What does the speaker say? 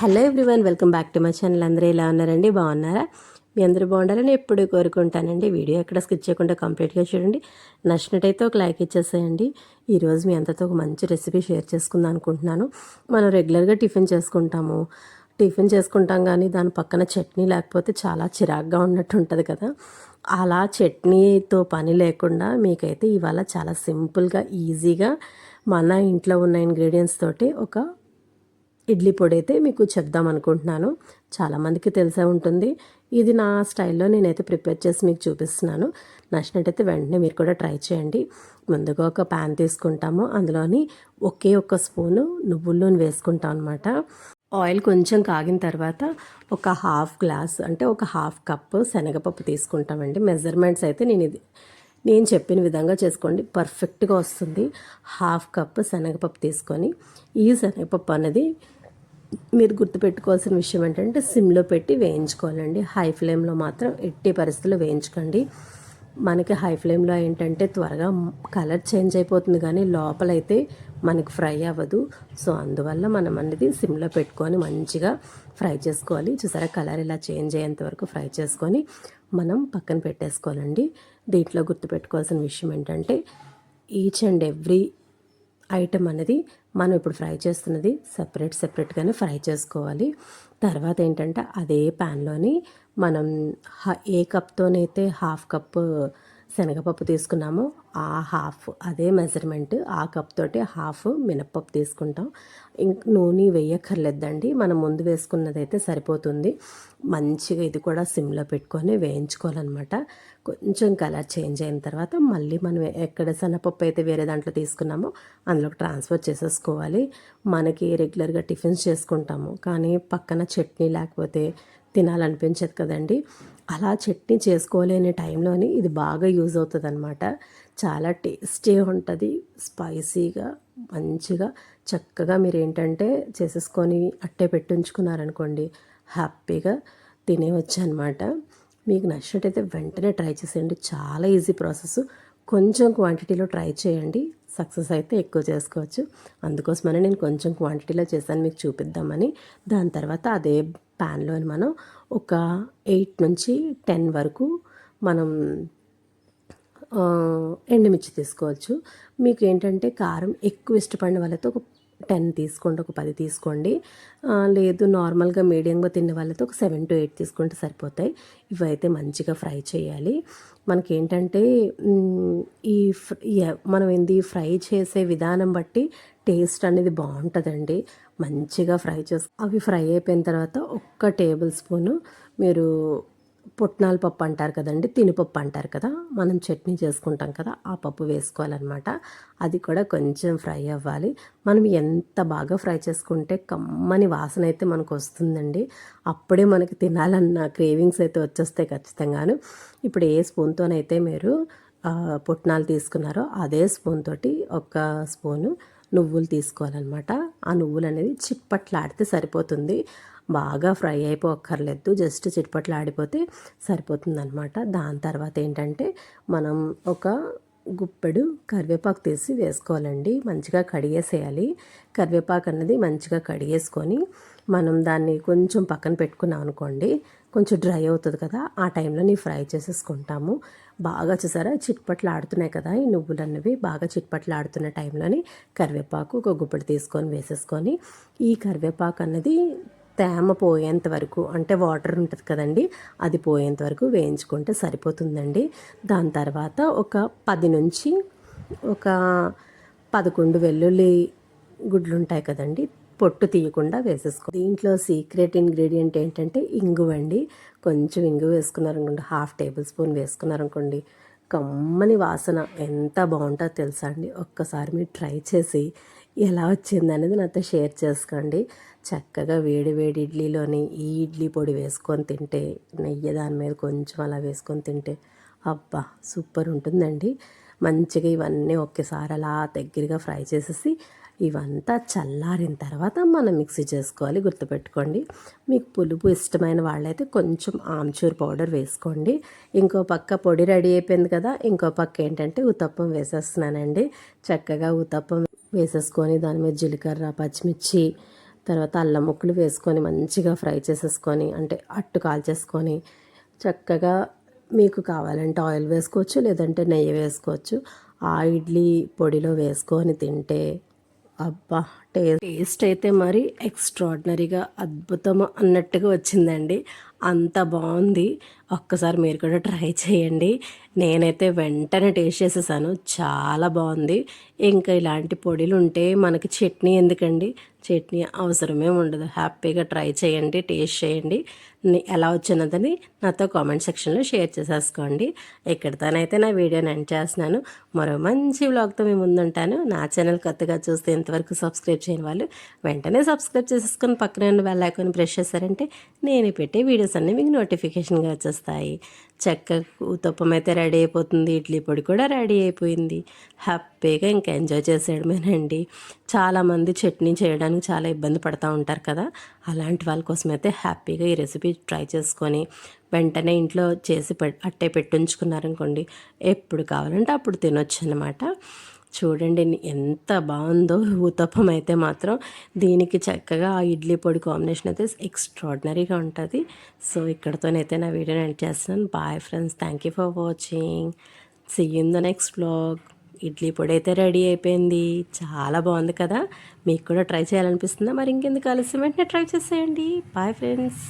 Hello everyone welcome back to my channel. అందరూ ఎలా ఉన్నారండి? బాగున్నారా? మీ అందరూ బాగుండాలని ఎప్పుడు కోరుకుంటానండి. వీడియో ఎక్కడ స్కిప్ చేయకుండా కంప్లీట్గా చూడండి. నచ్చినట్టయితే ఒక లైక్ ఇచ్చేసేయండి. ఈరోజు మీ అందరితో ఒక మంచి రెసిపీ షేర్ చేసుకుందాం అనుకుంటున్నాను. మనం రెగ్యులర్గా టిఫిన్ చేసుకుంటాము. టిఫిన్ చేసుకుంటాం కానీ దాని పక్కన చట్నీ లేకపోతే చాలా చిరాగ్గా ఉన్నట్టు ఉంటుంది కదా. అలా చట్నీతో పని లేకుండా మీకైతే ఇవాళ చాలా సింపుల్గా ఈజీగా మన ఇంట్లో ఉన్న ఇంగ్రీడియంట్స్ తోటి ఒక ఇడ్లీ పొడి అయితే మీకు చెప్దాం అనుకుంటున్నాను. చాలామందికి తెలిసే ఉంటుంది. ఇది నా స్టైల్లో నేనైతే ప్రిపేర్ చేసి మీకు చూపిస్తున్నాను. నచ్చినట్టయితే వెంటనే మీరు కూడా ట్రై చేయండి. ముందుగా ఒక ప్యాన్ తీసుకుంటాము. అందులోని ఒకే ఒక్క స్పూను నువ్వుల నూనె వేసుకుంటాం అనమాట ఆయిల్ కొంచెం కాగిన తర్వాత ఒక హాఫ్ గ్లాస్ అంటే ఒక హాఫ్ కప్ శనగపప్పు తీసుకుంటామండి. మెజర్మెంట్స్ అయితే నేను ఇది నేను చెప్పిన విధంగా చేసుకోండి. పర్ఫెక్ట్గా వస్తుంది. హాఫ్ కప్ శనగపప్పు తీసుకొని ఈ శనగపప్పు అనేది మీరు గుర్తుపెట్టుకోవాల్సిన విషయం ఏంటంటే సిమ్లో పెట్టి వేయించుకోవాలండి. హై ఫ్లేమ్లో మాత్రం ఎట్టి పరిస్థితుల్లో వేయించుకోండి. మనకి హై ఫ్లేమ్లో ఏంటంటే త్వరగా కలర్ చేంజ్ అయిపోతుంది కానీ లోపలైతే మనకి ఫ్రై అవ్వదు. సో అందువల్ల మనం అనేది సిమ్లో పెట్టుకొని మంచిగా ఫ్రై చేసుకోవాలి. చూసారా కలర్ ఇలా చేంజ్ అయ్యేంత వరకు ఫ్రై చేసుకొని మనం పక్కన పెట్టేసుకోవాలండి. దీంట్లో గుర్తుపెట్టుకోవాల్సిన విషయం ఏంటంటే ఈచ్ అండ్ ఎవ్రీ ఐటమ్ అనేది మనం ఇప్పుడు ఫ్రై చేస్తున్నది సెపరేట్ సెపరేట్గానే ఫ్రై చేసుకోవాలి. తర్వాత ఏంటంటే అదే ప్యాన్లోని మనం ఏ కప్తోనైతే హాఫ్ కప్ శనగపప్పు తీసుకున్నాము ఆ హాఫ్ అదే మెజర్మెంట్ ఆ కప్ తోటి హాఫ్ మినప్పప్పు తీసుకుంటాం. ఇంక నూనె వేయక్కర్లేదండి మనం ముందు వేసుకున్నదైతే సరిపోతుంది. మంచిగా ఇది కూడా సిమ్లో పెట్టుకొని వేయించుకోవాలన్నమాట. కొంచెం కలర్ చేంజ్ అయిన తర్వాత మళ్ళీ మనం ఎక్కడ శనగపప్పు అయితే వేరే దాంట్లో తీసుకున్నామో అందులోకి ట్రాన్స్ఫర్ చేసేసుకోవాలి. మనకి రెగ్యులర్గా టిఫిన్స్ చేసుకుంటాము కానీ పక్కన చట్నీ లేకపోతే తినాలనిపించదు కదండి. అలా చట్నీ చేసుకోలేని టైంలోని ఇది బాగా యూజ్ అవుతుంది అనమాట చాలా టేస్టీ ఉంటుంది స్పైసీగా మంచిగా చక్కగా మీరు ఏంటంటే చేసేసుకొని అట్టే పెట్టించుకున్నారనుకోండి హ్యాపీగా తినేవచ్చు అనమాట మీకు నచ్చినట్టయితే వెంటనే ట్రై చేసేయండి. చాలా ఈజీ ప్రాసెస్. కొంచెం క్వాంటిటీలో ట్రై చేయండి. సక్సెస్ అయితే ఎక్కువ చేసుకోవచ్చు. అందుకోసమని నేను కొంచెం క్వాంటిటీలో చేశాను మీకు చూపిద్దామని. దాని తర్వాత అదే ప్యాన్లో మనం ఒక ఎయిట్ నుంచి టెన్ వరకు మనం ఎండుమిర్చి తీసుకోవచ్చు. మీకు ఏంటంటే కారం ఎక్కువ ఇష్టపడిన వాళ్ళతో ఒక టెన్ తీసుకోండి ఒక పది తీసుకోండి. లేదు నార్మల్గా మీడియంగా తిన్న వాళ్ళతో ఒక సెవెన్ టు ఎయిట్ తీసుకుంటే సరిపోతాయి. ఇవైతే మంచిగా ఫ్రై చేయాలి. మనకి ఏంటంటే ఈ మనం ఏంది ఫ్రై చేసే విధానం బట్టి టేస్ట్ అనేది బాగుంటుందండి. మంచిగా ఫ్రై చేసు అవి ఫ్రై అయిపోయిన తర్వాత ఒక్క టేబుల్ స్పూను మీరు పుట్నాల పప్పు అంటారు కదండి తినిపప్పు అంటారు కదా మనం చట్నీ చేసుకుంటాం కదా ఆ పప్పు వేసుకోవాలన్నమాట. అది కూడా కొంచెం ఫ్రై అవ్వాలి. మనం ఎంత బాగా ఫ్రై చేసుకుంటే కమ్మని వాసన అయితే మనకు వస్తుందండి. అప్పుడే మనకి తినాలన్న క్రేవింగ్స్ అయితే వచ్చేస్తాయి ఖచ్చితంగాను. ఇప్పుడు ఏ స్పూన్తోనైతే మీరు పుట్నాలు తీసుకున్నారో అదే స్పూన్ తోటి ఒక స్పూను నువ్వులు తీసుకోవాలన్నమాట. ఆ నువ్వులు అనేది చిప్పట్లాడితే సరిపోతుంది. బాగా ఫ్రై అయిపోక్కర్లేదు. జస్ట్ చిట్పట్లు ఆడిపోతే సరిపోతుందనమాట దాని తర్వాత ఏంటంటే మనం ఒక గుప్పెడు కరివేపాకు తీసి వేసుకోవాలండి. మంచిగా కడిగేసేయాలి. కరివేపాకు అన్నది మంచిగా కడిగేసుకొని మనం దాన్ని కొంచెం పక్కన పెట్టుకున్నాం అనుకోండి కొంచెం డ్రై అవుతుంది కదా ఆ టైంలో నీ ఫ్రై చేసేసుకుంటాము. బాగా చూసారా? చిట్పట్లు ఆడుతున్నాయి కదా ఈ నువ్వులు అన్నవి బాగా చిట్పట్లు ఆడుతున్న టైంలోని కరివేపాకు ఒక గుప్పెడు తీసుకొని వేసేసుకొని ఈ కరివేపాకు అన్నది తేమ పోయేంత వరకు అంటే వాటర్ ఉంటుంది కదండి అది పోయేంత వరకు వేయించుకుంటే సరిపోతుందండి. దాని తర్వాత ఒక పది నుంచి ఒక పదకొండు వెల్లుల్లి గుడ్లు ఉంటాయి కదండి పొట్టు తీయకుండా వేసేసుకో. దీంట్లో సీక్రెట్ ఇంగ్రీడియంట్ ఏంటంటే ఇంగువ అండి కొంచెం ఇంగు వేసుకున్నారనుకోండి హాఫ్ టేబుల్ స్పూన్ వేసుకున్నారనుకోండి కమ్మని వాసన ఎంత బాగుంటుందో తెలుసా అండి. ఒక్కసారి మీరు ట్రై చేసి ఎలా వచ్చింది అనేది నాతో షేర్ చేసుకోండి. చక్కగా వేడి వేడి ఇడ్లీలోని ఈ ఇడ్లీ పొడి వేసుకొని తింటే నెయ్యి దాని మీద కొంచెం అలా వేసుకొని తింటే అబ్బా సూపర్ ఉంటుందండి. మంచిగా ఇవన్నీ ఒకేసారి అలా దగ్గరగా ఫ్రై చేసేసి ఇవంతా చల్లారిన తర్వాత మనం మిక్సీ చేసుకోవాలి గుర్తుపెట్టుకోండి. మీకు పులుపు ఇష్టమైన వాళ్ళైతే కొంచెం ఆమ్చూర్ పౌడర్ వేసుకోండి. ఇంకో పక్క పొడి రెడీ అయిపోయింది కదా ఇంకో పక్క ఏంటంటే ఉతప్పం వేసేస్తున్నానండి. చక్కగా ఉతప్పం వేసేసుకొని దాని మీద జీలకర్ర పచ్చిమిర్చి తర్వాత అల్లం ముక్కలు వేసుకొని మంచిగా ఫ్రై చేసేసుకొని అంటే అట్టు కాల్చేసుకొని చక్కగా మీకు కావాలంటే ఆయిల్ వేసుకోవచ్చు లేదంటే నెయ్యి వేసుకోవచ్చు. ఆ ఇడ్లీ పొడిలో వేసుకొని తింటే అబ్బా టేస్ట్ అయితే మరి ఎక్స్ట్రాడినరీగా అద్భుతం అన్నట్టుగా వచ్చిందండి. అంత బాగుంది. ఒక్కసారి మీరు కూడా ట్రై చేయండి. నేనైతే వెంటనే టేస్ట్ చేసేసాను. చాలా బాగుంది. ఇంకా ఇలాంటి పొడిలు ఉంటే మనకి చట్నీ ఎందుకండి? చట్నీ అవసరమే ఉండదు. హ్యాపీగా ట్రై చేయండి టేస్ట్ చేయండి. ఎలా వచ్చినదని నాతో కామెంట్ సెక్షన్లో షేర్ చేసేసుకోండి. ఇక్కడితోనైతే నా వీడియోని ఎండ్ చేస్తున్నాను. మరో మంచి వ్లాగ్తో మేము ముందుంటాను. నా ఛానల్ కొత్తగా చూస్తే ఇంతవరకు సబ్స్క్రైబ్ చేయని వాళ్ళు వెంటనే సబ్స్క్రైబ్ చేసేసుకొని పక్కనే ఉన్న బెల్ ఐకాన్ ప్రెస్ చేశారంటే నేను పెట్టే వీడియోస్ అన్నీ మీకు నోటిఫికేషన్గా వచ్చేస్తాయి. చెక్క ఉత్తప్పం అయితే రెడీ అయిపోతుంది ఇడ్లీ పొడి కూడా రెడీ అయిపోయింది. హ్యాపీగా ఇంకా ఎంజాయ్ చేసేయడమేనండి. చాలామంది చట్నీ చేయడానికి చాలా ఇబ్బంది పడుతూ ఉంటారు కదా అలాంటి వాళ్ళ కోసం అయితే హ్యాపీగా ఈ రెసిపీ ట్రై చేసుకొని వెంటనే ఇంట్లో చేసి పె అట్టే పెట్టుంచుకున్నారనుకోండి ఎప్పుడు కావాలంటే అప్పుడు తినొచ్చు అనమాట చూడండి ఎంత బాగుందో ఊతప్పం అయితే మాత్రం దీనికి చక్కగా ఆ ఇడ్లీ పొడి కాంబినేషన్ అయితే ఎక్స్ట్రాడినరీగా ఉంటుంది. సో ఇక్కడతోనైతే నా వీడియోని ఎండ్ చేస్తున్నాను. Bye friends thank you for watching see in the next blog idli పొడి అయితే రెడీ అయిపోయింది. చాలా బాగుంది కదా. మీకు కూడా ట్రై చేయాలనిపిస్తుందా? మరి ఇంకెందుకు ఆలస్యం? వెంటనే ట్రై చేసేయండి. Bye friends